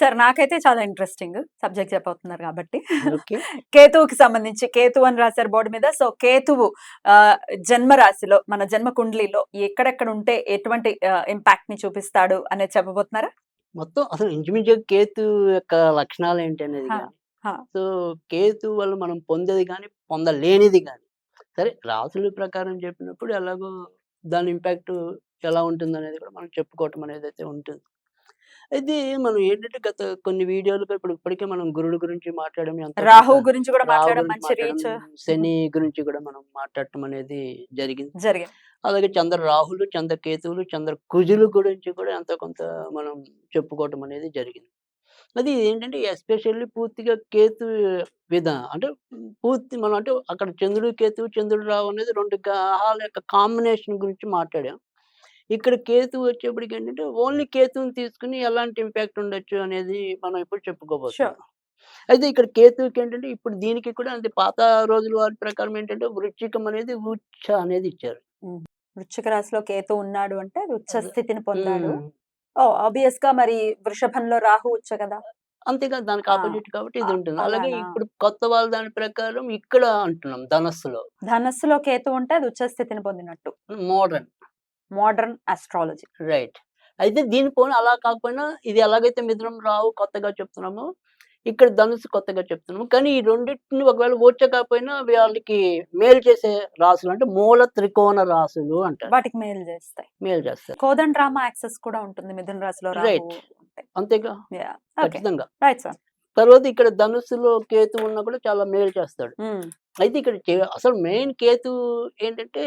Sir నాకైతే చాలా interesting subject చెప్పబోతున్నారు కాబట్టి. కేతువుకి సంబంధించి కేతు అని రాశారు బోర్డు మీద. సో కేతువు జన్మ రాశిలో మన జన్మ కుండలిలో ఎక్కడెక్కడ ఉంటే ఎటువంటి ఇంపాక్ట్ని చూపిస్తాడు అనేది చెప్పబోతున్నారా? మొత్తం అసలు ఇంచుమించు కేతు యొక్క లక్షణాలు ఏంటి అనేది. సో కేతు వల్ల మనం పొందేది కానీ పొందలేనిది కానీ సరే రాసుల ప్రకారం చెప్పినప్పుడు ఎలాగో దాని ఇంపాక్ట్ ఎలా ఉంటుంది అనేది కూడా మనం చెప్పుకోవటం అనేది అయితే ఉంటుంది. అయితే మనం ఏంటంటే గత కొన్ని వీడియోలు ఇప్పుడు ఇప్పటికే మనం గురుడు గురించి మాట్లాడడం రాహు గురించి కూడా మాట్లాడడం మంచి రీచ్ శని గురించి కూడా మనం మాట్లాడటం అనేది జరిగింది. జరిగింది. అలాగే చంద్ర రాహులు చంద్ర కేతువులు చంద్ర కుజులు గురించి కూడా ఎంతో కొంత మనం చెప్పుకోవటం అనేది జరిగింది. అది ఏంటంటే ఎస్పెషల్లీ పూర్తిగా కేతు విధానం అంటే పూర్తి మనం అంటే అక్కడ చంద్రుడు కేతువు చంద్రుడు రావు అనేది రెండు గ్రహాల యొక్క కాంబినేషన్ గురించి మాట్లాడాం. ఇక్కడ కేతు వచ్చేప్పటికి ఏంటంటే ఓన్లీ కేతువుని తీసుకుని ఎలాంటి ఇంపాక్ట్ ఉండొచ్చు అనేది మనం ఇప్పుడు చెప్పుకోబోతున్నాం. అయితే ఇక్కడ కేతువుకి ఏంటంటే ఇప్పుడు దీనికి కూడా అంటే పాత రోజుల వారి ప్రకారం ఏంటంటే వృచ్చికం అనేది ఉచ్చ అనేది ఇచ్చారు. వృశ్చిక రాశిలో కేతు ఉన్నాడు అంటే ఉచ్చ. స్థితిని పొందాడు. ఓ ఆబ్వియస్గా మరి వృషభంలో రాహు ఉచ్చ కదా? అంతేగా దానికి ఆపోజిట్ కాబట్టి ఇది ఉంటుంది. అలాగే? ఇప్పుడు కొత్త వాళ్ళ దాని ప్రకారం ఇక్కడ అంటున్నాం ధనస్సులో. ధనస్సులో కేతు ఉంటే అది ఉచ్చ స్థితిని పొందినట్టు. మోడర్న్. Modern astrology right. అయితే దీని పోనీ అలా కాకపోయినా ఇది ఎలాగైతే మిథునం రావు కొత్తగా చెప్తున్నామో ఇక్కడ ధనుసు కొత్తగా చెప్తున్నాము. కానీ ఈ రెండింటిని ఒకవేళ ఓర్చకపోయినా వాళ్ళకి మేలు చేసే రాసులు అంటే మూల త్రికోణ రాసులు అంటారు. వాటికి మేలు చేస్తాయి. మేలు చేస్తారు కోదండ రామ యాక్సెస్ కూడా ఉంటుంది మిథున రాశిలో. ఉంటాయి అంతేగా? ఖచ్చితంగా. రైట్ సార్ తర్వాత ఇక్కడ ధనుస్సులో కేతు ఉన్నా కూడా చాలా మేలు చేస్తాడు. అయితే ఇక్కడ అసలు మెయిన్ కేతు ఏంటంటే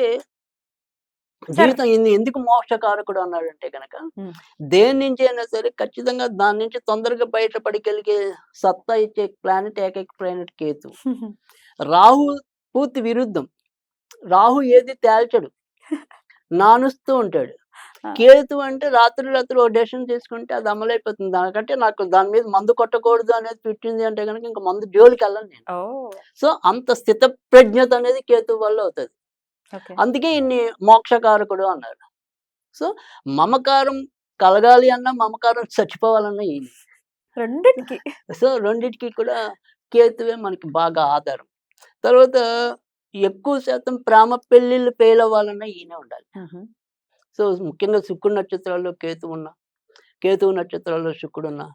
జీవితం ఎందు- ఎందుకు మోక్షకారకుడు అన్నాడంటే కనుక. దేని నుంచి అయినా సరే ఖచ్చితంగా దాని నుంచి తొందరగా బయటపడికెలిగే సత్తా ఇచ్చే ప్లానెట్ ఏకైక ప్లానెట్ కేతు. రాహు పూర్తి విరుద్ధం. రాహు ఏది తేల్చడు. నానుస్తూ ఉంటాడు. కేతు అంటే రాత్రి రాత్రి ఓ డెసిషన్ తీసుకుంటే అది అమలైపోతుంది. దానికంటే నాకు దాని మీద మందు కొట్టకూడదు అనేది పెట్టింది అంటే కనుక ఇంకా మందు జోలికి వెళ్ళను నేను సో అంత స్థిత ప్రజ్ఞత అనేది కేతు వల్ల అవుతుంది. అందుకే ఇన్ని మోక్షకారకుడు అన్నారు సో మమకారం కలగాలి అన్నా మమకారం చచ్చిపోవాలన్నా ఈయన రెండింటికి. సో రెండిటికి కూడా కేతువే మనకి బాగా ఆధారం. తర్వాత ఎక్కువ శాతం ప్రేమ పెళ్ళిళ్ళు ఫెయిల్ అవ్వాలన్నా ఈయనే ఉండాలి. సో ముఖ్యంగా శుక్రుడు నక్షత్రాల్లో కేతు ఉన్నా కేతువు నక్షత్రాల్లో శుక్రుడు ఉన్నా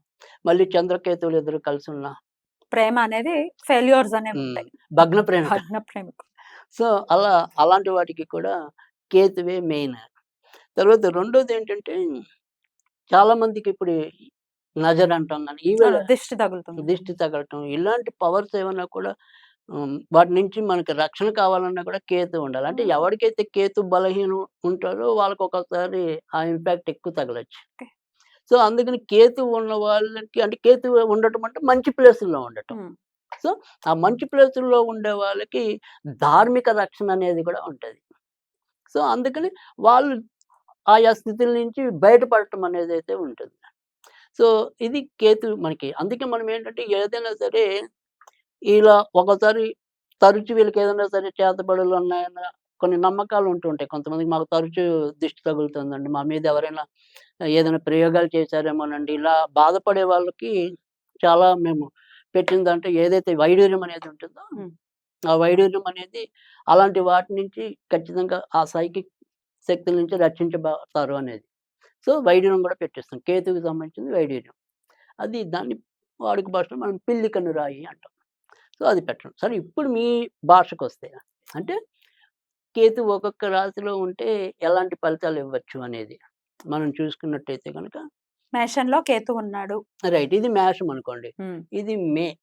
మళ్ళీ చంద్రకేతువులు ఎదురు కలిసి ఉన్నా ప్రేమ అనేది ఫెయిల్యూర్స్ అనేవి భగ్న ప్రేమ. భగ్న ప్రేమ. సో అలా అలాంటి వాటికి కూడా కేతువే మెయిన్. తర్వాత రెండోది ఏంటంటే చాలా మందికి ఇప్పుడు నజర్ అంటాం కానీ ఈవేళ దిష్టి తగులుతుంది. దిష్టి తగలటం ఇలాంటి పవర్స్ ఏమన్నా కూడా వాటి నుంచి మనకి రక్షణ కావాలన్నా కూడా కేతు ఉండాలి. అంటే. ఎవరికైతే కేతు బలహీనం ఉంటారో వాళ్ళకి ఒకసారి ఆ ఇంపాక్ట్ ఎక్కువ తగలచ్చు. సో అందుకని కేతు ఉన్న వాళ్ళకి అంటే కేతు ఉండటం అంటే మంచి ప్లేసుల్లో ఉండటం. సో ఆ మంచి ప్లేసుల్లో ఉండే వాళ్ళకి ధార్మిక రక్షణ అనేది కూడా ఉంటది. సో అందుకని వాళ్ళు ఆయా స్థితుల నుంచి బయటపడటం అనేది అయితే ఉంటుంది. సో ఇది కేతు మనకి. అందుకే మనం ఏంటంటే ఏదైనా సరే ఇలా ఒకసారి తరచు వీళ్ళకి ఏదైనా సరే చేతబడులు ఉన్నాయన్న కొన్ని నమ్మకాలు ఉంటుంటాయి కొంతమందికి మాకు తరచు దిష్టి తగులుతుందండి. మా మీద ఎవరైనా ఏదైనా ప్రయోగాలు చేశారేమోనండి. ఇలా బాధపడే వాళ్ళకి చాలా మేము పెట్టిన దాంట్లో ఏదైతే వైడూర్యం అనేది ఉంటుందో. ఆ వైడూర్యం అనేది అలాంటి వాటి నుంచి ఖచ్చితంగా ఆ సైకిక్ శక్తుల నుంచి రక్షించబడతారు అనేది. సో వైడూర్యం కూడా పెట్టేస్తాం. కేతువుకి సంబంధించింది వైడూర్యం. అది దాన్ని వాడుక భాషలో మనం పిల్లి కన్ను రాయి అంటాం. సో అది పెట్టడం. సరే ఇప్పుడు మీ భాషకు వస్తే అంటే కేతు ఒక్కొక్క రాశిలో ఉంటే ఎలాంటి ఫలితాలు ఇవ్వచ్చు అనేది మనం చూసుకున్నట్టయితే కనుక మేషంలో కేతు ఉన్నాడు. రైట్. ఇది మేషం అనుకోండి. ఇది మే.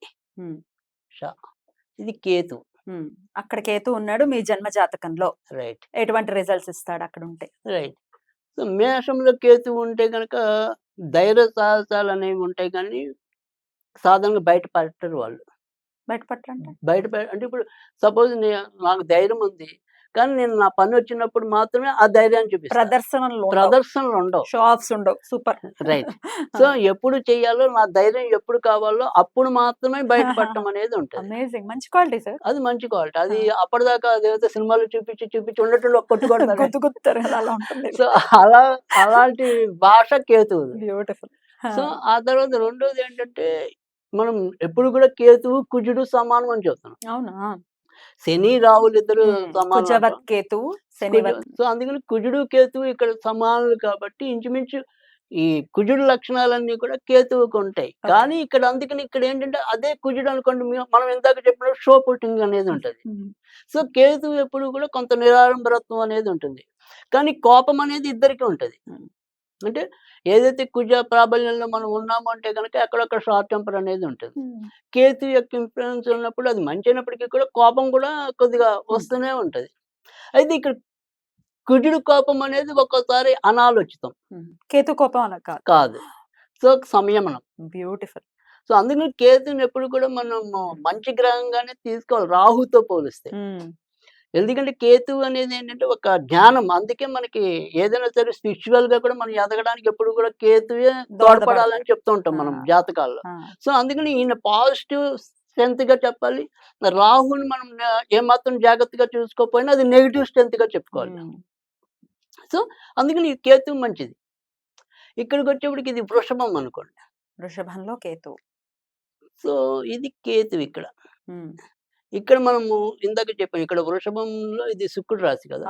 ఇది కేతు. అక్కడ కేతు ఉన్నాడు మీ జన్మ జాతకంలో. రైట్. ఎటువంటి రిజల్ట్స్ ఇస్తాడు అక్కడ ఉంటే? రైట్. సో మేషంలో కేతు ఉంటే కనుక ధైర్య సాహసాలు అనేవి ఉంటాయి కానీ సాధారణంగా బయట పడతారు వాళ్ళు. బయట పె- అంటే ఇప్పుడు సపోజ్ నాకు ధైర్యం ఉంది. కానీ నేను నా పని వచ్చినప్పుడు మాత్రమే ఆ ధైర్యాన్ని చూపిస్తాను ప్రదర్శనలో ప్రదర్శనలు ఉండవు. షో ఆఫ్స్ ఉండవు. సూపర్ రైట్ సో ఎప్పుడు చెయ్యాలో నా ధైర్యం ఎప్పుడు కావాలో అప్పుడు మాత్రమే బయటపడటం అనేది ఉంటుంది. అమేజింగ్ మంచి క్వాలిటీ సార్ అది మంచి క్వాలిటీ అది అప్పటిదాకా అదేదో సినిమాలు చూపించి చూపించి ఉండటంలో కొట్టుకోవడం సో అలా అలాంటి భాష కేతువు బ్యూటిఫుల్ సో ఆ తర్వాత రెండోది ఏంటంటే మనం ఎప్పుడు కూడా కేతువు కుజుడు సమానం అని చెప్తున్నాం. అవునా? శని రాహులు ఇద్దరు సమానం కుజవత్ కేతు శనివత్ సో అందుకని కుజుడు కేతువు ఇక్కడ సమానులు కాబట్టి ఇంచుమించు ఈ కుజుడు లక్షణాలన్నీ కూడా కేతువుకు ఉంటాయి. కానీ ఇక్కడ అందుకని ఇక్కడ ఏంటంటే అదే కుజుడు అనుకోండి మనం ఇందాక చెప్పినట్టు షో పుట్టింగ్ అనేది ఉంటది. సో కేతువు ఎప్పుడు కూడా కొంత నిరాడంబరత్వం అనేది ఉంటుంది. కానీ కోపం అనేది ఇద్దరికి ఉంటది. అంటే ఏదైతే కుజ ప్రాబల్యంలో మనం ఉన్నామో అంటే కనుక అక్కడక్కడ షార్ట్ టెంపర్ అనేది ఉంటుంది. కేతు యొక్క ఇన్ఫ్లుయెన్స్ ఉన్నప్పుడు అది మంచి అయినప్పటికీ కూడా కోపం కూడా కొద్దిగా వస్తూనే ఉంటది. అయితే ఇక్కడ కుజుడు కోపం అనేది ఒక్కోసారి అనాలోచితం. కేతు కోపం అలా కాదు. సో సంయమనం. బ్యూటిఫుల్. సో అందుకని కేతుని ఎప్పుడు కూడా మనం మంచి గ్రహంగానే తీసుకోవాలి. రాహుతో పోలిస్తే. ఎందుకంటే కేతు అనేది ఏంటంటే ఒక జ్ఞానం. అందుకే మనకి ఏదైనా సరే స్పిరిచువల్గా కూడా మనం ఎదగడానికి ఎప్పుడు కూడా కేతువే తోడ్పడాలని చెప్తూ ఉంటాం మనం. జాతకాల్లో. సో అందుకని ఈయన పాజిటివ్ స్ట్రెంత్గా చెప్పాలి. రాహుని మనం ఏమాత్రం జాగ్రత్తగా చూసుకోకపోయినా అది నెగిటివ్ స్ట్రెంత్గా చెప్పుకోవాలి అందుకని ఈ కేతు మంచిది. ఇక్కడికి వచ్చేప్పటికి ఇది వృషభం అనుకోండి. వృషభంలో కేతు. సో ఇది కేతు ఇక్కడ ఇక్కడ మనము ఇందాక చెప్పాం ఇక్కడ వృషభంలో ఇది శుక్రుడు రాశి కదా!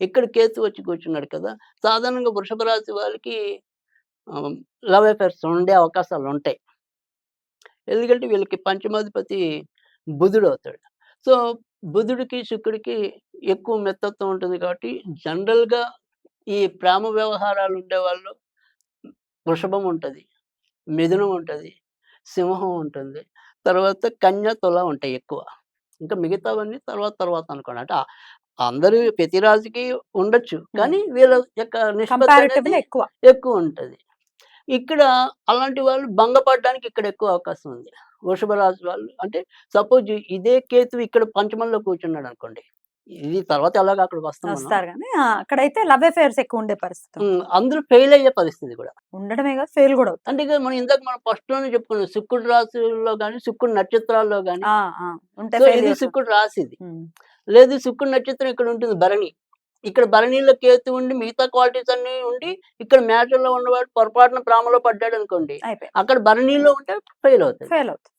ఇక్కడ కేతు వచ్చి కూర్చున్నాడు కదా! సాధారణంగా వృషభ రాశి వాళ్ళకి లవ్ అఫేర్స్ ఉండే అవకాశాలు ఉంటాయి. ఎందుకంటే వీళ్ళకి పంచమాధిపతి బుధుడు అవుతాడు. సో బుధుడికి శుక్రుడికి ఎక్కువ మెత్తత్వం ఉంటుంది కాబట్టి జనరల్గా ఈ ప్రేమ వ్యవహారాలు ఉండే వాళ్ళు వృషభం ఉంటుంది మిథునం ఉంటుంది సింహం ఉంటుంది. తర్వాత కన్య తుల ఉంటాయి ఎక్కువ. ఇంకా మిగతావన్నీ తర్వాత తర్వాత అనుకోండి. అంటే అందరూ ప్రతి రాశికి ఉండొచ్చు. కానీ వీళ్ళ యొక్క నిష్పత్తి ఎక్కువ. ఎక్కువ ఉంటది. ఇక్కడ అలాంటి వాళ్ళు భంగపడడానికి ఇక్కడ ఎక్కువ అవకాశం ఉంది. వృషభ రాశి వాళ్ళు అంటే సపోజ్ ఇదే కేతు ఇక్కడ పంచమంలో కూర్చున్నాడు అనుకోండి. ఇది తర్వాత ఎలాగ అక్కడికి వస్తాం. వస్తారు కానీ ఆ, అక్కడైతే లవ్ అఫేర్స్ ఎక్కువ ఉండే పరిస్థితి ఉమ్, అందరూ ఫెయిల్ అయ్యే పరిస్థితి కూడా. ఉండడమే కాదు ఫెయిల్ కూడా అంటే ఇక మనం ఇందాక మనం ఫస్ట్లోనే చెప్పుకున్నాం శుక్రుడు రాశిలో కానీ శుక్రుడు నక్షత్రాల్లో కానీ ఆ, ఆ, ఉంటే సో ఇది. శుక్రుడు రాశిది. లేదు శుక్రుడు నక్షత్రం ఇక్కడ ఉంటుంది భరణి. ఇక్కడ భరణిలో కేతు ఉండి మిగతా క్వాలిటీస్ అన్ని ఉండి ఇక్కడ మ్యాటర్లో ఉన్నవాడు పొరపాటున ప్రేమలో పడ్డాడు అనుకోండి అయిపోయి అక్కడ భరణిలో ఉంటే ఫెయిల్ అవుతుంది ఫెయిల్ అవుతుంది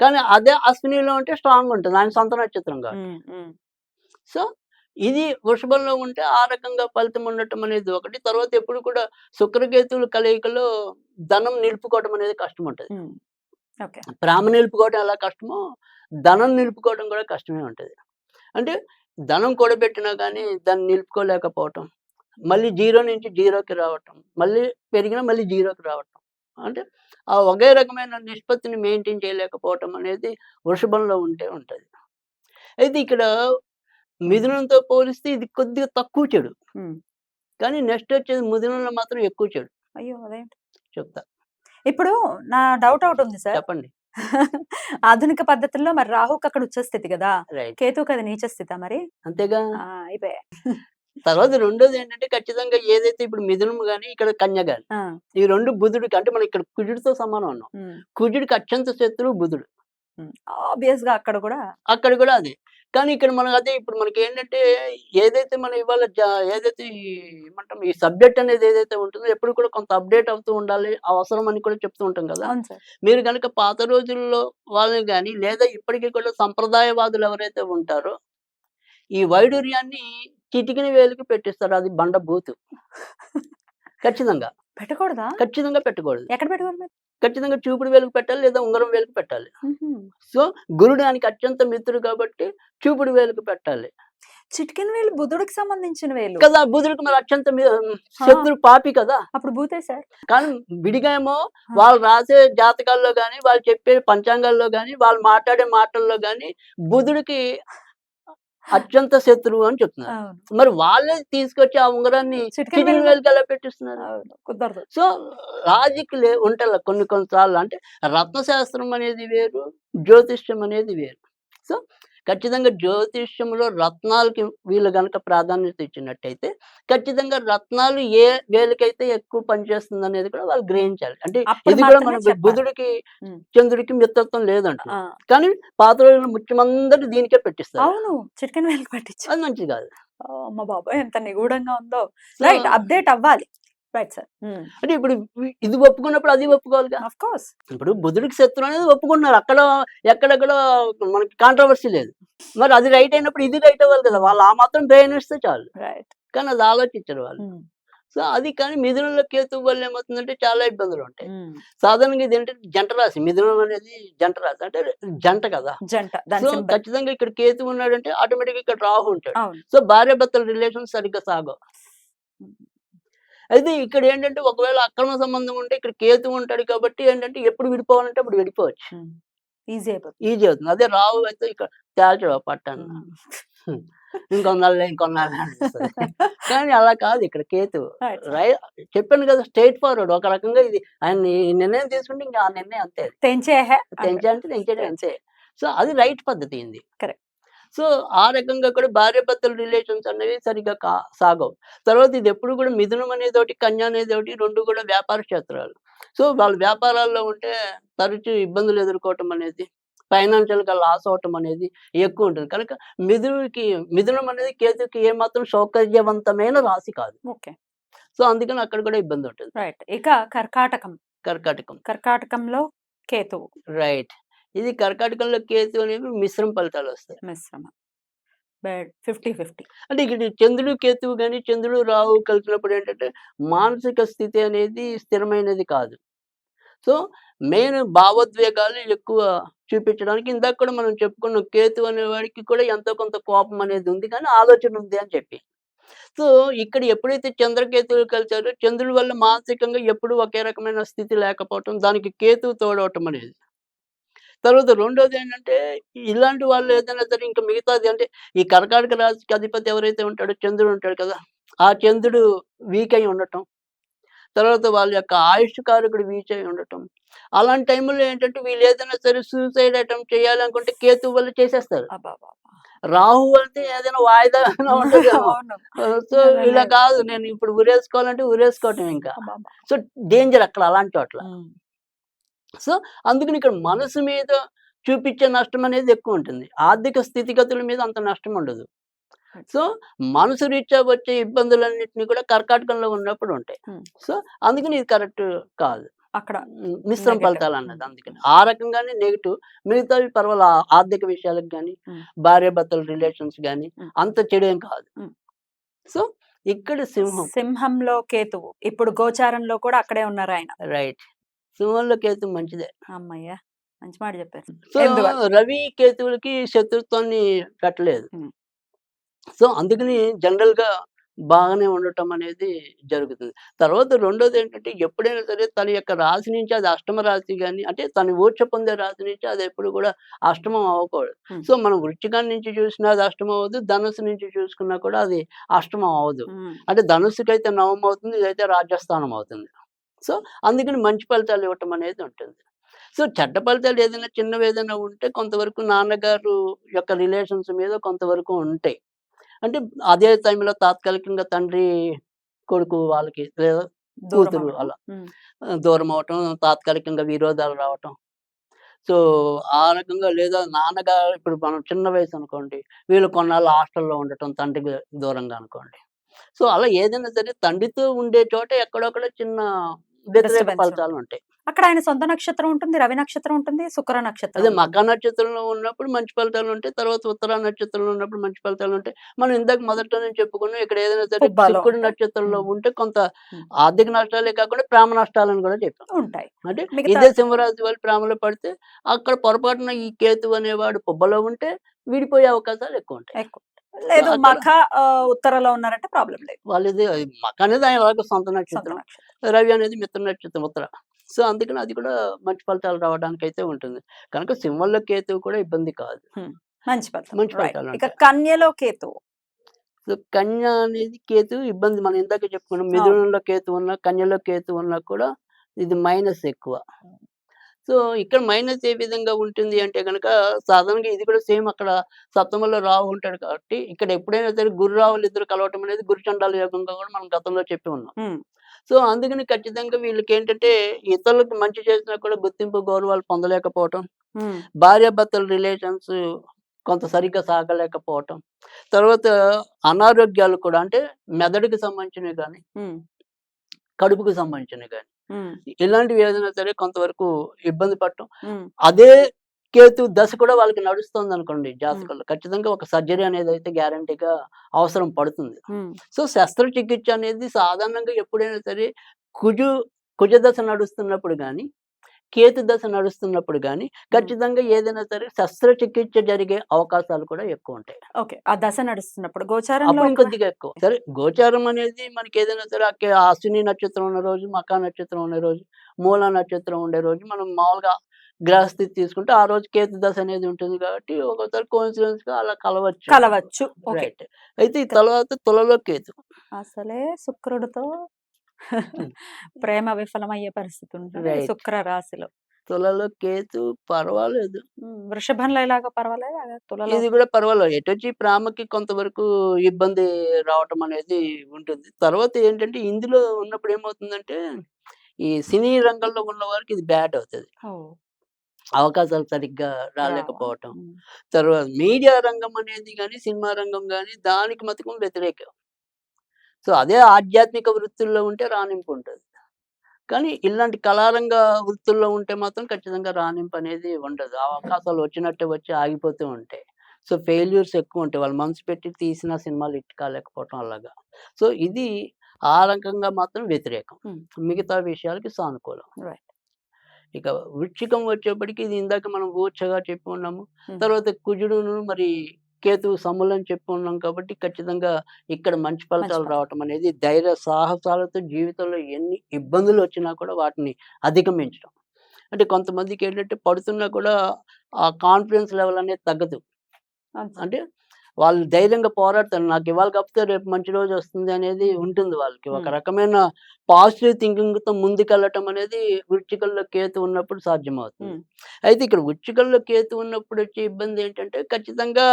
కానీ అదే అశ్వినిలో ఉంటే స్ట్రాంగ్ ఉంటుంది ఆయన సొంత నక్షత్రం కాదు ఉమ్, ఉమ్, సో ఇది వృషభంలో ఉంటే ఆ రకంగా ఫలితం ఉండటం అనేది ఒకటి. తర్వాత ఎప్పుడు కూడా శుక్రకేతువుల కలయికలో ధనం నిలుపుకోవడం అనేది కష్టం ఉంటుంది ప్రేమ నిలుపుకోవడం ఎలా కష్టమో ధనం నిలుపుకోవడం కూడా కష్టమే ఉంటుంది. అంటే ధనం కూడబెట్టినా కానీ దాన్ని నిలుపుకోలేకపోవటం మళ్ళీ జీరో నుంచి జీరోకి రావటం మళ్ళీ పెరిగినా మళ్ళీ జీరోకి రావటం. అంటే ఆ ఒకే రకమైన నిష్పత్తిని మెయింటైన్ చేయలేకపోవటం అనేది వృషభంలో ఉంటే ఉంటుంది. అయితే ఇక్కడ మిథునంతో పోలిస్తే ఇది కొద్దిగా తక్కువ చెడు. కానీ నెక్స్ట్ వచ్చేది మిథునంలో మాత్రం ఎక్కువ చెడు. అయ్యో! అదేంటి? చెప్తా. ఇప్పుడు నా డౌట్ ఒకటి ఉంది సార్. చెప్పండి. ఆధునిక పద్ధతుల్లో మరి రాహుకి అక్కడ ఉచ్చ స్థితి కదా? కేతుకి అది నీచ స్థితి మరి? అంతేగా? అయిపోయా తర్వాత రెండోది ఏంటంటే ఖచ్చితంగా ఏదైతే ఇప్పుడు మిథునం గాని ఇక్కడ కన్య గాని ఈ రెండు బుధుడికి అంటే మనం ఇక్కడ కుజుడితో సమానం ఉన్నాం ఉమ్, కుజుడికి అత్యంత శత్రువు బుధుడు. ఆబ్వియస్గా అక్కడ కూడా అక్కడ కూడా అదే. కానీ ఇక్కడ మనకు అదే ఇప్పుడు మనకి ఏంటంటే ఏదైతే మనం ఇవాళ ఏదైతే ఈ ఏమంటాం ఈ సబ్జెక్ట్ అనేది ఏదైతే ఉంటుందో ఎప్పుడు కూడా కొంత అప్డేట్ అవుతూ ఉండాలి అవసరం అని కూడా చెప్తూ ఉంటాం కదా! మీరు కనుక పాత రోజుల్లో వాళ్ళని కానీ లేదా ఇప్పటికీ కూడా సంప్రదాయవాదులు ఎవరైతే ఉంటారో ఈ వైడూర్యాన్ని చిటికిన వేలుకి పెట్టిస్తారు. అది బండ బూతు. ఖచ్చితంగా. పెట్టకూడదా? ఖచ్చితంగా పెట్టకూడదు. ఎక్కడ పెట్టకూడదు? ఖచ్చితంగా చూపుడు వేలుకు పెట్టాలి లేదా ఉంగరం వేలుకు పెట్టాలి. సో గురుడు ఆయనకి అత్యంత మిత్రుడు కాబట్టి చూపుడు వేలుకు పెట్టాలి. చిటికెన్ వేలు బుద్ధుడికి సంబంధించిన వేలు. కదా బుధుడికి మరి అత్యంత మీ- శత్రు పాపి కదా. అప్పుడు భూతే సార్. కానీ విడిగా ఏమో వాళ్ళు రాసే జాతకాల్లో కానీ వాళ్ళు చెప్పే పంచాంగాల్లో కానీ వాళ్ళు మాట్లాడే మాటల్లో కానీ బుధుడికి అత్యంత శత్రువు అని చెప్తున్నారు. మరి వాళ్ళే తీసుకొచ్చి ఆ ఉంగరాన్ని ఎలా పెట్టిస్తున్నారు? సో లాజిక్ లే ఉంటాయి కొన్ని కొన్నిసార్లు అంటే రత్నశాస్త్రం అనేది వేరు జ్యోతిష్యం అనేది వేరు. సో ఖచ్చితంగా జ్యోతిష్యంలో రత్నాలకి వీళ్ళు గనక ప్రాధాన్యత ఇచ్చినట్టయితే ఖచ్చితంగా రత్నాలు ఏ వేలకైతే ఎక్కువ పనిచేస్తుంది అనేది కూడా వాళ్ళు గ్రహించాలి. అంటే ఇది కూడా మన. బుధుడికి. చంద్రుడికి మిత్రత్వం లేదంట. కానీ పాత రోజుల్లో ముఖ్యమందరూ దీనికే పెట్టిస్తారు. అవును. చిటికెన్ వేలకు పట్టించు అది మంచిది కాదు. అమ్మ బాబాయ్ ఎంత నిగూఢంగా ఉందో. రైట్. అప్డేట్ అవ్వాలి. రైట్ సార్ అంటే ఇప్పుడు ఇది ఒప్పుకున్నప్పుడు అది ఒప్పుకోవాలిగా. ఆఫ్ కోర్స్ ఇప్పుడు బుధుడికి శత్రు అనేది ఒప్పుకున్నారు. అక్కడ ఎక్కడెక్కడ మనకి కాంట్రవర్సీ లేదు. మరి అది రైట్ అయినప్పుడు ఇది రైట్ అవ్వాలి కదా. వాళ్ళు ఆ మాత్రం బ్రెయిన్ ఇస్తే చాలు. రైట్ కానీ అది ఆలోచించరు వాళ్ళు. సో అది కానీ మిథునంలో కేతు వల్ల ఏమవుతుందంటే చాలా ఇబ్బందులు ఉంటాయి. సాధారణంగా ఇది ఏంటంటే జంట రాశి. మిథునం అనేది జంట రాశి. అంటే జంట కదా. జంట. సో. ఖచ్చితంగా ఇక్కడ కేతు ఉన్నాడంటే ఆటోమేటిక్ ఇక్కడ రాహు ఉంటాడు. సో భార్య భర్తల రిలేషన్ సరిగ్గా సాగవు. అయితే ఇక్కడ ఏంటంటే ఒకవేళ అక్రమ సంబంధం ఉంటే ఇక్కడ కేతు ఉంటాడు కాబట్టి ఏంటంటే ఎప్పుడు విడిపోవాలంటే అప్పుడు విడిపోవచ్చు. ఈజీ అయిపోతుంది. ఈజీ అవుతుంది. అదే రావు అయితే ఇక్కడ తేల్చడం పట్టాను ఇంకొన్నాళ్ళు ఇంకొన్నాళ్ళు కానీ అలా కాదు ఇక్కడ కేతు. రై చెప్పాను కదా స్ట్రైట్ ఫార్వర్డ్. ఒక రకంగా ఇది ఆయన ఈ నిర్ణయం తీసుకుంటే ఇంకా ఆ నిర్ణయం అంతే. తెంచే హే తెంచే అంటే తెంచేది అంతే. సో అది రైట్ పద్ధతి ఇది. Correct. సో ఆ రకంగా కూడా భార్య భర్తల రిలేషన్స్ అనేవి సరిగ్గా కా సాగవు. తర్వాత ఇది ఎప్పుడు కూడా మిథునం అనేది ఒకటి కన్య అనేది ఒకటి రెండు కూడా వ్యాపార క్షేత్రాలు. సో వాళ్ళు వ్యాపారాల్లో ఉంటే తరచు ఇబ్బందులు ఎదుర్కోవటం అనేది ఫైనాన్షియల్గా లాస్ అవటం అనేది ఎక్కువ ఉంటుంది. కనుక మిథునుడికి మిథునం అనేది కేతుకి ఏమాత్రం సౌకర్యవంతమైన రాశి కాదు. ఓకే. సో అందుకని అక్కడ కూడా ఇబ్బంది ఉంటుంది. రైట్. ఇక కర్కాటకం. కర్కాటకం. కర్కాటకంలో కేతువు. రైట్. ఇది కర్కాటకంలో కేతు అనేవి మిశ్రమ ఫలితాలు వస్తాయి. మిశ్రమ. Fifty fifty. అంటే ఇక్కడ చంద్రుడు కేతువు కానీ చంద్రుడు రావు కలిసినప్పుడు ఏంటంటే మానసిక స్థితి అనేది స్థిరమైనది కాదు. సో మెయిన్ భావోద్వేగాలు ఎక్కువ చూపించడానికి ఇందాక కూడా మనం చెప్పుకున్న కేతు అనేవాడికి కూడా ఎంతో కొంత కోపం అనేది ఉంది కానీ ఆలోచన ఉంది అని చెప్పి. సో ఇక్కడ ఎప్పుడైతే చంద్రకేతువులు కలిసారో చంద్రుడి వల్ల మానసికంగా ఎప్పుడు ఒకే రకమైన స్థితి లేకపోవటం దానికి కేతువు తోడవటం అనేది. తర్వాత రెండోది ఏంటంటే ఇలాంటి వాళ్ళు ఏదైనా సరే ఇంకా మిగతాది అంటే ఈ కర్కాటక రాశికి అధిపతి ఎవరైతే ఉంటాడో చంద్రుడు ఉంటాడు కదా ఆ చంద్రుడు వీక్ అయి ఉండటం తర్వాత వాళ్ళ యొక్క ఆయుష్ కారకుడు వీక్ అయి ఉండటం. అలాంటి టైంలో ఏంటంటే వీళ్ళు ఏదైనా సరే సూసైడ్ అటెంప్ట్ చేయాలనుకుంటే కేతు వల్ల చేసేస్తారు. రాహు అంటే ఏదైనా వాయిదా ఉంటుంది సో ఇలా కాదు నేను ఇప్పుడు ఉరేసుకోవాలంటే ఉరేసుకోవటం ఇంకా. సో డేంజర్ అక్కడ అలాంటి చోట్ల. సో అందుకని ఇక్కడ మనసు మీద చూపించే నష్టం అనేది ఎక్కువ ఉంటుంది. ఆర్థిక స్థితిగతుల మీద అంత నష్టం ఉండదు. సో మనసు రీత్యా వచ్చే ఇబ్బందులన్నింటినీ కూడా కర్కాటకంలో ఉన్నప్పుడు ఉంటాయి. సో అందుకని ఇది కరెక్ట్ కాదు. అక్కడ మిశ్రమ. ఫలితాలు అన్నది అందుకని. ఆ రకంగానే నెగిటివ్. మిగతావి పర్వాలేదు ఆ- ఆర్థిక విషయాలకు కానీ. భార్య భర్తల రిలేషన్స్ కానీ. అంత చెడేం కాదు. Hmm. సో ఇక్కడ సింహం. సింహంలో కేతువు. ఇప్పుడు గోచారంలో కూడా అక్కడే ఉన్నారు ఆయన. రైట్. సింహంలో కేతు మంచిదే అమ్మయ్య మంచి మాట చెప్పారు సో? రవి కేతువులకి శత్రుత్వాన్ని పెట్టలేదు ఉమ్. సో అందుకని జనరల్గా బాగానే ఉండటం అనేది జరుగుతుంది తర్వాత రెండోది ఏంటంటే ఎప్పుడైనా సరే తన యొక్క రాశి నుంచి అది అష్టమ రాశి కానీ అంటే తను ఊర్చ పొందే రాశి నుంచి అది ఎప్పుడు కూడా అష్టమం అవ్వకూడదు. సో మనం వృచ్చికం నుంచి చూసినా అది అష్టమం అవ్వదు ధనుసు నుంచి చూసుకున్నా కూడా అది అష్టమం అవ్వదు. అంటే ధనుసుకి అయితే నవం అవుతుంది ఇదైతే రాజస్థానం అవుతుంది సో అందుకని మంచి ఫలితాలు ఇవ్వటం అనేది ఉంటుంది. సో చెడ్డ ఫలితాలు ఏదైనా చిన్నవి ఏదైనా ఉంటే కొంతవరకు నాన్నగారు యొక్క రిలేషన్స్ మీద కొంతవరకు ఉంటాయి. అంటే అదే టైంలో తాత్కాలికంగా తండ్రి కొడుకు వాళ్ళకి లేదా కూతురు. అలా దూరం అవటం తాత్కాలికంగా విరోధాలు రావటం. సో ఆ రకంగా లేదా నాన్నగారు ఇప్పుడు మనం చిన్న వయసు అనుకోండి వీళ్ళు కొన్నాళ్ళు హాస్టల్లో ఉండటం తండ్రికి దూరంగా అనుకోండి. సో అలా ఏదైనా సరే తండ్రితో ఉండే చోట ఎక్కడొక్కడ చిన్న వ్యతిరేక ఫలితాలు ఉంటాయి అక్కడ ఆయన సొంత నక్షత్రం ఉంటుంది రవి నక్షత్రం ఉంటుంది శుక్ర నక్షత్రం అదే. మక నక్షత్రంలో ఉన్నప్పుడు మంచి ఫలితాలు ఉంటాయి తర్వాత ఉత్తర నక్షత్రంలో ఉన్నప్పుడు మంచి ఫలితాలు ఉంటాయి మనం ఇందాక మొదట చెప్పుకున్నాం ఇక్కడ ఏదైనా సరే శుక్రుడి. నక్షత్రంలో. ఉంటే కొంత. ఆర్థిక నష్టాలే కాకుండా ప్రేమ నష్టాలను కూడా చెప్పాం ఉంటాయి అంటే ఇదే సింహరాశి వాళ్ళు ప్రేమలో పడితే అక్కడ పొరపాటున ఈ కేతు అనేవాడు పుబ్బలో ఉంటే విడిపోయే అవకాశాలు ఎక్కువ ఉంటాయి ఎక్కువ లేదు మఖ ఉత్తరలో ఉన్నారంటే ప్రాబ్లం లేదు. వాళ్ళది మక అనేది ఆయన వాళ్ళకి సొంత నక్షత్రం. రవి అనేది మిత్ర నక్షత్రం ఉత్తర. సో అందుకని అది కూడా మంచి ఫలితాలు రావడానికి అయితే ఉంటుంది. కనుక సింహంలో కేతువు కూడా ఇబ్బంది కాదు. మంచి ఫలితం. మంచి. ఫలితాలు ఇక. కన్యలో కేతు సో కన్య అనేది కేతు ఇబ్బంది. మనం ఇందాక చెప్పుకున్నాం మిథునంలో కేతు ఉన్నా కన్యలో కేతు ఉన్నా కూడా ఇది మైనస్ ఎక్కువ. సో ఇక్కడ మైనస్ ఏ విధంగా ఉంటుంది అంటే కనుక సాధారణంగా ఇది కూడా సేమ్ అక్కడ సప్తమంలో రాహు ఉంటాడు కాబట్టి ఇక్కడ ఎప్పుడైనా సరే గురు రాహులు ఇద్దరు కలవటం అనేది గురు చండాల యోగంగా కూడా మనం గతంలో చెప్పి ఉన్నాం. సో అందుకని ఖచ్చితంగా వీళ్ళకి ఏంటంటే ఇతరులకు మంచి చేసినా కూడా గుర్తింపు గౌరవాలు పొందలేకపోవటం భార్యాభర్తల రిలేషన్స్ కొంత సరిగ్గా సాగలేకపోవటం తర్వాత అనారోగ్యాలు కూడా అంటే మెదడుకి సంబంధించినవి కానీ కడుపుకు సంబంధించినవి కానీ ఇలాంటివి ఏదైనా సరే కొంతవరకు ఇబ్బంది పడటం. అదే కేతు దశ కూడా వాళ్ళకి నడుస్తుంది అనుకోండి జాతకంలో. ఖచ్చితంగా ఒక సర్జరీ అనేది అయితే గ్యారంటీగా అవసరం పడుతుంది. సో శస్త్రచికిత్స అనేది సాధారణంగా ఎప్పుడైనా సరే కుజు కుజ దశ నడుస్తున్నప్పుడు కానీ కేతు దశ నడుస్తున్నప్పుడు కానీ ఖచ్చితంగా ఏదైనా సరే శస్త్రచికిత్స జరిగే అవకాశాలు కూడా ఎక్కువ ఉంటాయి. ఓకే. ఆ దశ నడుస్తున్నప్పుడు ఒక- ఇంకొద్దిగా ఎక్కువ. సరే గోచారం అనేది మనకి ఏదైనా సరే అశ్విని నక్షత్రం ఉన్న రోజు మకా నక్షత్రం ఉండే రోజు మూల నక్షత్రం ఉండే రోజు మనం మామూలుగా గ్రహస్థితి తీసుకుంటే ఆ రోజు కేతు దశ అనేది ఉంటుంది కాబట్టి ఒక్కోసారి కోయిన్సిడెన్స్గా అలా కలవచ్చు. కలవచ్చు. అయితే ఈ తర్వాత తులలో కేతు. అసలే శుక్రుడితో ప్రేమ విఫలమయ్యే పరిస్థితి ఉంటుంది Right. శుక్ర రాశిలో. తులలో కేతు పర్వాలేదు. ఉమ్, వృషభంలో ఇలాగ పర్వాలేదు. తులలో ఇది కూడా పర్వాలేదు. ఎటొచ్చి ప్రేమకి కొంతవరకు ఇబ్బంది రావటం అనేది ఉంటుంది. తర్వాత ఏంటంటే ఇందులో ఉన్నప్పుడు ఏమవుతుందంటే ఈ సినీ రంగంలో ఉన్న వారికి ఇది బ్యాడ్ అవుతుంది. ఓ, అవకాశాలు సరిగ్గా రాలేకపోవటం. ఉమ్, తర్వాత మీడియా రంగం అనేది కానీ సినిమా రంగం కానీ దానికి మతకం వ్యతిరేకం. సో అదే ఆధ్యాత్మిక వృత్తుల్లో ఉంటే రాణింపు ఉంటుంది కానీ ఇలాంటి కళారంగ వృత్తుల్లో ఉంటే మాత్రం ఖచ్చితంగా రాణింపు అనేది ఉండదు. ఆ అవకాశాలు వచ్చినట్టే వచ్చి ఆగిపోతూ ఉంటాయి. సో ఫెయిల్యూర్స్ ఎక్కువ ఉంటాయి. వాళ్ళు మనసు పెట్టి తీసిన సినిమాలు హిట్ కాలేకపోవటం అలాగా. సో ఇది ఆ రకంగా మాత్రం వ్యతిరేకం. మిగతా విషయాలకి సానుకూలం. Right. ఇక వృచ్చికం వచ్చేప్పటికి ఇది ఇందాక మనం ఊర్చగా చెప్పి ఉన్నాము. తర్వాత కుజుడును మరి కేతు సమ్ములని చెప్పి ఉన్నాం కాబట్టి ఖచ్చితంగా ఇక్కడ మంచి ఫలితాలు. రావటం అనేది ధైర్య సాహసాలతో జీవితంలో ఎన్ని ఇబ్బందులు వచ్చినా కూడా వాటిని అధిగమించడం అంటే కొంతమందికి ఏంటంటే పడుతున్నా కూడా ఆ కాన్ఫిడెన్స్ లెవెల్ అనేది తగ్గదు. అంటే వాళ్ళు ధైర్యంగా పోరాడతారు నాకు ఇవాళ కాకపోతే రేపు మంచి రోజు వస్తుంది అనేది ఉంటుంది వాళ్ళకి ఒక. రకమైన పాజిటివ్ థింకింగ్తో ముందుకెళ్ళటం అనేది వృచ్చికల్లో కేతు ఉన్నప్పుడు సాధ్యమవుతుంది. అయితే ఇక్కడ వృచ్చికల్లో కేతు ఉన్నప్పుడు వచ్చే ఇబ్బంది ఏంటంటే ఖచ్చితంగా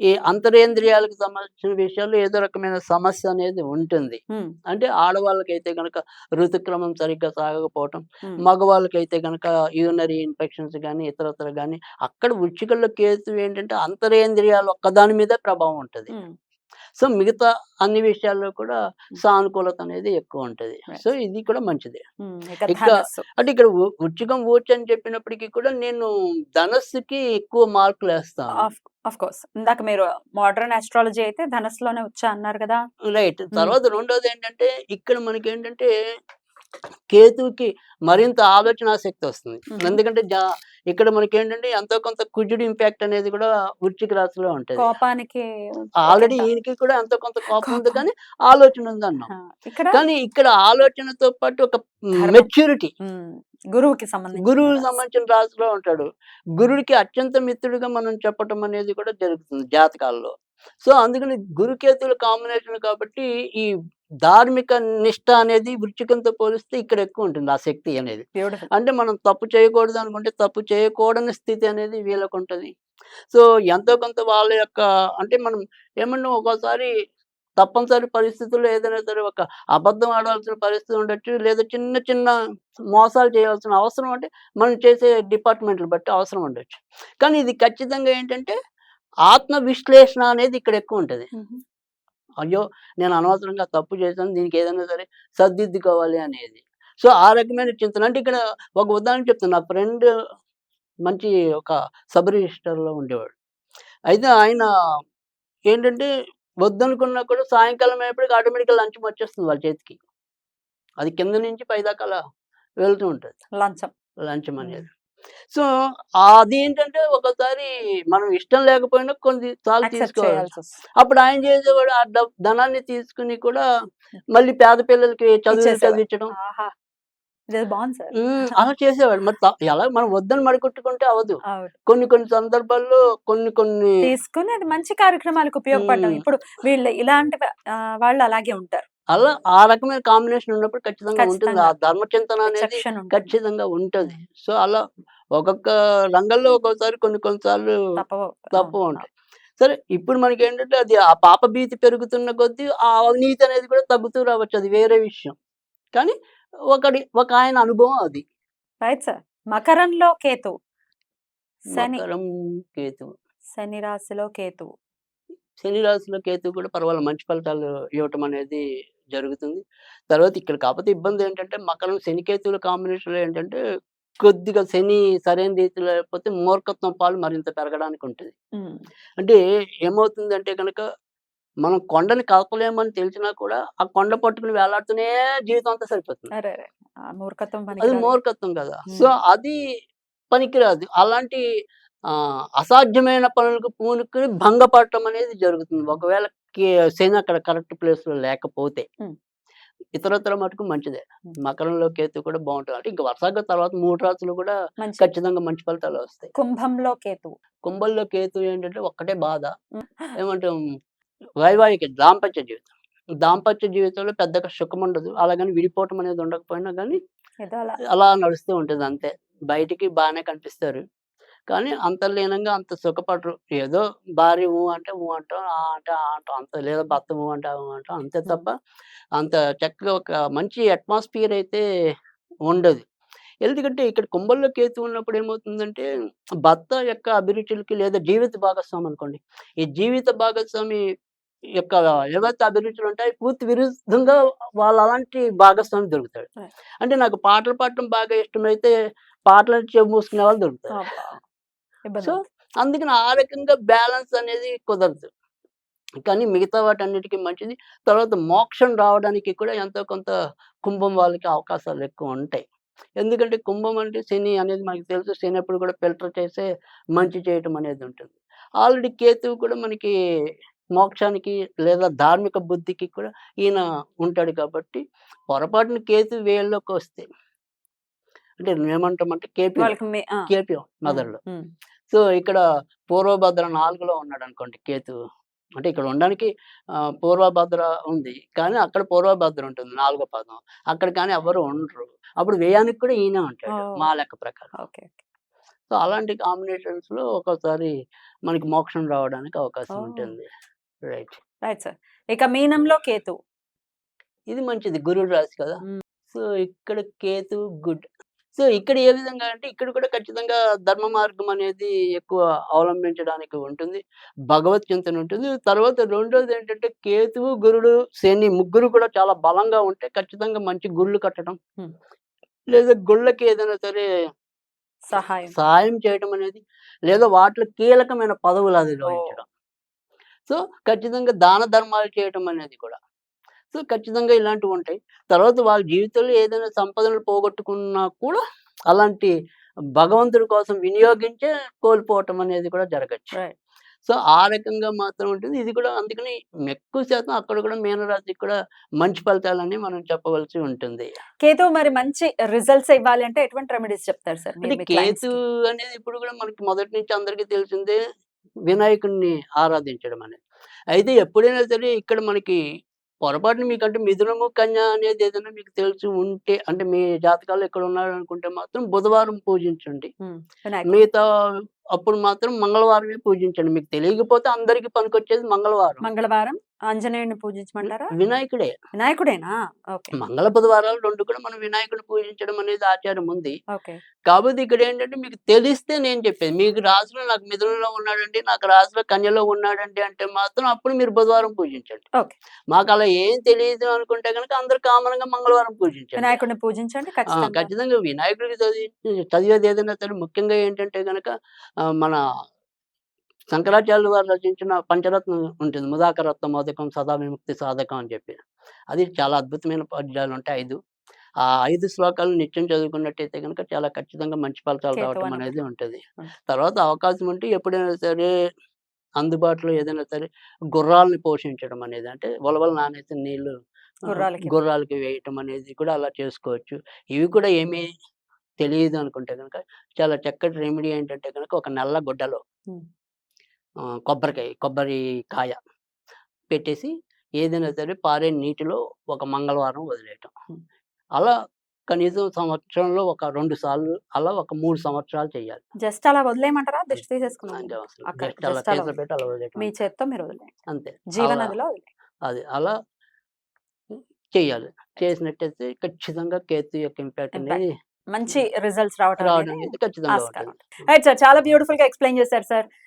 ఈ అంతరేంద్రియాలకు సంబంధించిన విషయాల్లో ఏదో రకమైన సమస్య అనేది ఉంటుంది. అంటే ఆడవాళ్ళకైతే కనుక ఋతుక్రమం సరిగ్గా సాగకపోవటం మగవాళ్ళకైతే కనుక యూనరీ ఇన్ఫెక్షన్స్ కానీ ఇతరత్ర కానీ అక్కడ వృచ్చికల్లో కేతు ఏంటంటే అంతరేంద్రియాలు ఒక్కదాని మీద ప్రభావం ఉంటుంది. సో మిగతా అన్ని విషయాల్లో కూడా సానుకూలత అనేది ఎక్కువ ఉంటుంది. సో ఇది కూడా మంచిదే. ఇక అంటే ఇక్కడ ఉ- వృచ్చికం ఊర్చి అని చెప్పినప్పటికీ కూడా నేను ధనస్సుకి ఎక్కువ మార్కులు వేస్తాను ఆఫ్ కోర్స్. ఇందాక మీరు మోడర్న్ ఆస్ట్రాలజీ అయితే ధనస్సులోనే వచ్చా అన్నారు కదా? రైట్. తర్వాత రెండోది ఏంటంటే ఇక్కడ మనకి ఏంటంటే కేతువుకి మరింత ఆలోచన శక్తి వస్తుంది. ఎందుకంటే జా- ఇక్కడ మనకి ఏంటంటే ఎంతో కొంత కుజుడు ఇంపాక్ట్ అనేది కూడా వృచ్చిక రాశిలో ఉంటుంది. కోపానికి ఆల్రెడీ ఈయనకి కూడా ఎంతో కొంత కోపం ఉంది. కానీ ఆలోచన ఉంది అన్నాం. కానీ ఇక్కడ ఆలోచనతో పాటు ఒక. మెచ్యూరిటీ. గురువుకి సంబంధించి గురువుకి సంబంధించిన రాశిలో ఉంటాడు. గురుడికి అత్యంత మిత్రుడిగా మనం చెప్పటం అనేది కూడా జరుగుతుంది జాతకాల్లో. సో అందుకని గురుకేతుల కాంబినేషన్ కాబట్టి ఈ ధార్మిక నిష్ట అనేది వృచ్చికంతో పోలిస్తే ఇక్కడ ఎక్కువ ఉంటుంది ఆ శక్తి అనేది. అంటే మనం తప్పు చేయకూడదు అనుకుంటే తప్పు చేయకూడని స్థితి అనేది వీళ్ళకు ఉంటుంది. సో ఎంతో కొంత వాళ్ళ యొక్క అంటే మనం ఏమన్నా ఒక్కోసారి తప్పనిసరి పరిస్థితుల్లో ఏదైనా సరే ఒక అబద్ధం ఆడాల్సిన పరిస్థితి ఉండొచ్చు లేదా చిన్న చిన్న మోసాలు చేయాల్సిన అవసరం అంటే మనం చేసే డిపార్ట్మెంట్లు బట్టి అవసరం ఉండొచ్చు. కానీ ఇది ఖచ్చితంగా ఏంటంటే ఆత్మ విశ్లేషణ అనేది ఇక్కడ ఎక్కువ ఉంటుంది. అయ్యో నేను అనవసరంగా తప్పు చేశాను దీనికి ఏదైనా సరే సర్దిద్దుకోవాలి అనేది. సో ఆ రకమైన చింతన అంటే ఇక్కడ ఒక ఉదాహరణ చెప్తాను. నా ఫ్రెండ్ మంచి ఒక సబ్ రిజిస్టర్లో ఉండేవాడు. అయితే ఆయన ఏంటంటే వద్దనుకున్నా కూడా సాయంకాలం అయ్యేప్పటికి ఆటోమేటిక్గా లంచం వచ్చేస్తుంది వాళ్ళ చేతికి. అది కింద నుంచి పైదాకా అలా వెళ్తూ ఉంటుంది. లంచం. లంచం అనేది. సో అది ఏంటంటే ఒకసారి మనం ఇష్టం లేకపోయినా కొన్ని సార్లు తీసుకోవాలి అప్పుడు ఆయన చేసేవాడు ఆ ధనాన్ని తీసుకుని కూడా మళ్ళీ పేద పిల్లలకి ఇచ్చేసేవాడు. చదివించడం. అలా చేసేవాడు. మరి ఎలా మనం వద్దని మడికొట్టుకుంటే అవదు. కొన్ని కొన్ని సందర్భాల్లో కొన్ని కొన్ని తీసుకుని అది మంచి కార్యక్రమాలకు ఉపయోగపడడం. ఇప్పుడు వీళ్ళు ఇలాంటి వాళ్ళు అలాగే ఉంటారు. అలా ఆ రకమైన కాంబినేషన్ ఉన్నప్పుడు ఖచ్చితంగా ఉంటుంది. ఆ. ధర్మచింతన అనేది. ఖచ్చితంగా ఉంటది. సో అలా ఒక్కొక్క రంగంలో ఒక్కోసారి కొన్ని కొన్నిసార్లు. తప్పు. ఉంటాయి. సరే ఇప్పుడు మనకి ఏంటంటే అది ఆ పాప భీతి పెరుగుతున్న కొద్దీ ఆ అవినీతి అనేది కూడా తగ్గుతూ రావచ్చు. అది వేరే విషయం. కానీ ఒకటి ఒక ఆయన అనుభవం అది. Right sir. మకరంలో కేతు. శని కేతు. శని రాశిలో కేతు. శని రాశిలో కేతు కూడా పర్వాలేదు మంచి ఫలితాలు ఇవ్వటం అనేది జరుగుతుంది. తర్వాత ఇక్కడ కాకపోతే ఇబ్బంది ఏంటంటే మకరం శని కేతువుల కాంబినేషన్లో ఏంటంటే కొద్దిగా శని సరైన రీతిలో లేకపోతే మూర్ఖత్వం పాలు మరింత పెరగడానికి ఉంటుంది. అంటే ఏమవుతుంది అంటే కనుక మనం కొండని కలపలేమని తెలిసినా కూడా ఆ కొండ పట్టుకుని వేలాడుతూనే జీవితం అంతా సరిపోతుంది అది. మూర్ఖత్వం కదా. సో అది పనికిరాదు అలాంటి అసాధ్యమైన పనులకు పూనుకుని భంగపడటం అనేది జరుగుతుంది ఒకవేళ శని అక్కడ కరెక్ట్ ప్లేస్లో లేకపోతే. ఇతరత్ర మటుకు మంచిదే. మకరంలో కేతు కూడా బాగుంటుంది. అంటే ఇంకా వరుసగా తర్వాత మూడు రాత్రులు కూడా ఖచ్చితంగా మంచి ఫలితాలు వస్తాయి. కుంభంలో కేతు కుంభంలో కేతు ఏంటంటే ఒక్కటే బాధ. ఏమంటాం? వైవాహిక దాంపత్య జీవితం. దాంపత్య జీవితంలో పెద్దగా సుఖం ఉండదు. అలాగని విడిపోవటం అనేది ఉండకపోయినా కానీ అలా నడుస్తూ ఉంటుంది అంతే. బయటికి బాగానే కనిపిస్తారు. కానీ అంతర్లీనంగా అంత సుఖపడరు. ఏదో భార్య ఊ అంటే ఊ అంటాం ఆ అంటే ఆ అంటాం అంత లేదా భర్త ఊ అంటే ఊ అంటాం అంతే తప్ప అంత చక్కగా ఒక మంచి అట్మాస్ఫియర్ అయితే ఉండదు. ఎందుకంటే ఇక్కడ కుంభంలో కేతు ఉన్నప్పుడు ఏమవుతుందంటే భర్త యొక్క అభిరుచులకి లేదా జీవిత భాగస్వామి అనుకోండి. ఈ జీవిత భాగస్వామి యొక్క ఏవైతే అభిరుచులు ఉంటాయి పూర్తి విరుద్ధంగా వాళ్ళు అలాంటి భాగస్వామి దొరుకుతాడు. అంటే నాకు పాటలు పాడటం బాగా ఇష్టమైతే పాటలు చెవి మూసుకునే వాళ్ళు దొరుకుతారు. సో. అందుకని ఆ రకంగా బ్యాలెన్స్ అనేది కుదరదు కానీ మిగతా వాటన్నిటికీ మంచిది తర్వాత మోక్షం రావడానికి కూడా ఎంతో కొంత కుంభం వాళ్ళకి అవకాశాలు ఎక్కువ ఉంటాయి ఎందుకంటే కుంభం అంటే శని అనేది మనకి తెలుసు శని ఎప్పుడు కూడా ఫిల్టర్ చేసే మంచి చేయటం అనేది ఉంటుంది ఆల్రెడీ కేతువు కూడా మనకి మోక్షానికి లేదా ధార్మిక బుద్ధికి కూడా ఈయన ఉంటాడు కాబట్టి పొరపాటున కేతు వేళ్ళలోకి వస్తే అంటే ఏమంటామంటే కేపీ. కేపీ మదర్లో. సో ఇక్కడ పూర్వభద్ర నాలుగులో ఉన్నాడు అనుకోండి కేతు. అంటే ఇక్కడ ఉండడానికి పూర్వభద్ర ఉంది. కానీ అక్కడ పూర్వభద్ర ఉంటుంది నాలుగో పదం. అక్కడ కానీ ఎవరు ఉండరు. అప్పుడు వ్యయానికి కూడా ఈయన ఉంటాడు. మా లెక్క ప్రకారం. ఓకే. సో అలాంటి కాంబినేషన్స్లో ఒక్కోసారి మనకి మోక్షం రావడానికి అవకాశం. ఉంటుంది. రైట్. Right sir. ఇక మీనంలో కేతు. ఇది మంచిది గురుడు రాశి కదా. సో ఇక్కడ కేతు గుడ్. సో ఇక్కడ ఏ విధంగా అంటే ఇక్కడ కూడా ఖచ్చితంగా ధర్మ మార్గం అనేది ఎక్కువ అవలంబించడానికి ఉంటుంది. భగవత్ చింతన ఉంటుంది. తర్వాత రెండోది ఏంటంటే కేతువు గురుడు శని ముగ్గురు కూడా చాలా బలంగా ఉంటే ఖచ్చితంగా మంచి గుళ్ళు కట్టడం. లేదా గుళ్ళకి ఏదైనా సరే సహాయం. సహాయం చేయడం అనేది లేదా వాటిలో కీలకమైన పదవులు అధిరోహించడం సో ఖచ్చితంగా దాన ధర్మాలు చేయటం అనేది కూడా. ఖచ్చితంగా ఇలాంటివి ఉంటాయి. తర్వాత వాళ్ళ జీవితంలో ఏదైనా సంపదలు పోగొట్టుకున్నా కూడా అలాంటి భగవంతుడి కోసం వినియోగించే కోల్పోవటం అనేది కూడా జరగచ్చు. సో ఆ రకంగా మాత్రం ఉంటుంది. ఇది కూడా అందుకని ఎక్కువ శాతం అక్కడ కూడా మీనరాశికి కూడా మంచి ఫలితాలని మనం చెప్పవలసి ఉంటుంది. కేతు మరి మంచి రిజల్ట్స్ ఇవ్వాలి అంటే ఎటువంటి రెమెడీస్ చెప్తారు సార్? కేతు అనేది ఇప్పుడు కూడా మనకి మొదటి నుంచి అందరికీ తెలిసిందే వినాయకుడిని ఆరాధించడం అనేది. అయితే ఎప్పుడైనా సరే ఇక్కడ మనకి పొరపాటున మీకంటే మిథునము కన్య అనేది ఏదైనా మీకు తెలిసి ఉంటే అంటే మీ జాతకాలు ఎక్కడ ఉన్నారు అనుకుంటే మాత్రం బుధవారం పూజించండి. మిగతా అప్పుడు మాత్రం మంగళవారమే పూజించండి. మీకు తెలియకపోతే అందరికి పనికొచ్చేది మంగళవారం. మంగళవారం ఆంజనేయుని పూజించమంటారా? వినాయకుడే. వినాయకుడేనా? మంగళ బుధవారాలు రెండు కూడా మనం వినాయకుడిని పూజించడం అనేది ఆచారం ఉంది. కాబట్టి ఇక్కడ ఏంటంటే మీకు తెలిస్తే నేను చెప్పేది. మీకు రాశిలో నాకు మిథునంలో ఉన్నాడండి నాకు రాశిలో కన్యలో ఉన్నాడండి అంటే మాత్రం అప్పుడు మీరు బుధవారం పూజించండి. మాకు అలా ఏం తెలియదు అనుకుంటే కనుక అందరు కామన్గా మంగళవారం పూజించండి. వినాయకుడిని పూజించండి ఖచ్చితంగా వినాయకుడికి చదివి చదివేది ఏదైనా సరే ముఖ్యంగా ఏంటంటే కనుక మన శంకరాచార్యులు వారు రచించిన పంచరత్నం ఉంటుంది ముదాకరత్న మోదకం సదా విముక్తి సాధకం అని చెప్పి అది చాలా అద్భుతమైన పద్యాలు ఉంటాయి ఐదు ఆ ఐదు శ్లోకాలు నిత్యం చదువుకున్నట్టయితే కనుక చాలా ఖచ్చితంగా మంచి ఫలితాలు రావటం. అనేది ఉంటుంది. తర్వాత అవకాశం ఉంటే ఎప్పుడైనా సరే అందుబాటులో ఏదైనా సరే గుర్రాలని పోషించడం అనేది అంటే వలవల నానేసిన నీళ్ళు. గుర్రాలకి వేయటం అనేది కూడా అలా చేసుకోవచ్చు ఇవి కూడా ఏమీ తెలియదు అనుకుంటే కనుక చాలా చక్కటి రెమెడీ ఏంటంటే కనుక ఒక నల్ల గుడ్డలో కొబ్బరికాయ కొబ్బరి కాయ పెట్టేసి ఏదైనా సరే పారే నీటిలో ఒక మంగళవారం వదిలేయటం. అలా కనీసం సంవత్సరంలో ఒక రెండు సార్లు అలా ఒక మూడు సంవత్సరాలు చేయాలి. జస్ట్ అలా వదిలేయమంటారా? దిష్టి మీ చేత్తో మీరు వదిలేయండి. అంతే. జీవనదిలో అది అలా చేయాలి. చేసినట్టయితే ఖచ్చితంగా కేతు యొక్క ఇంపాక్ట్. అనేది మంచి రిజల్ట్స్ రావటం రావడం అనేది అనేది ఖచ్చితంగా ఆస్కారం ఉంటుంది. రైట్ సార్ చాలా బ్యూటిఫుల్గా ఎక్స్ప్లెయిన్ చేశారు సార్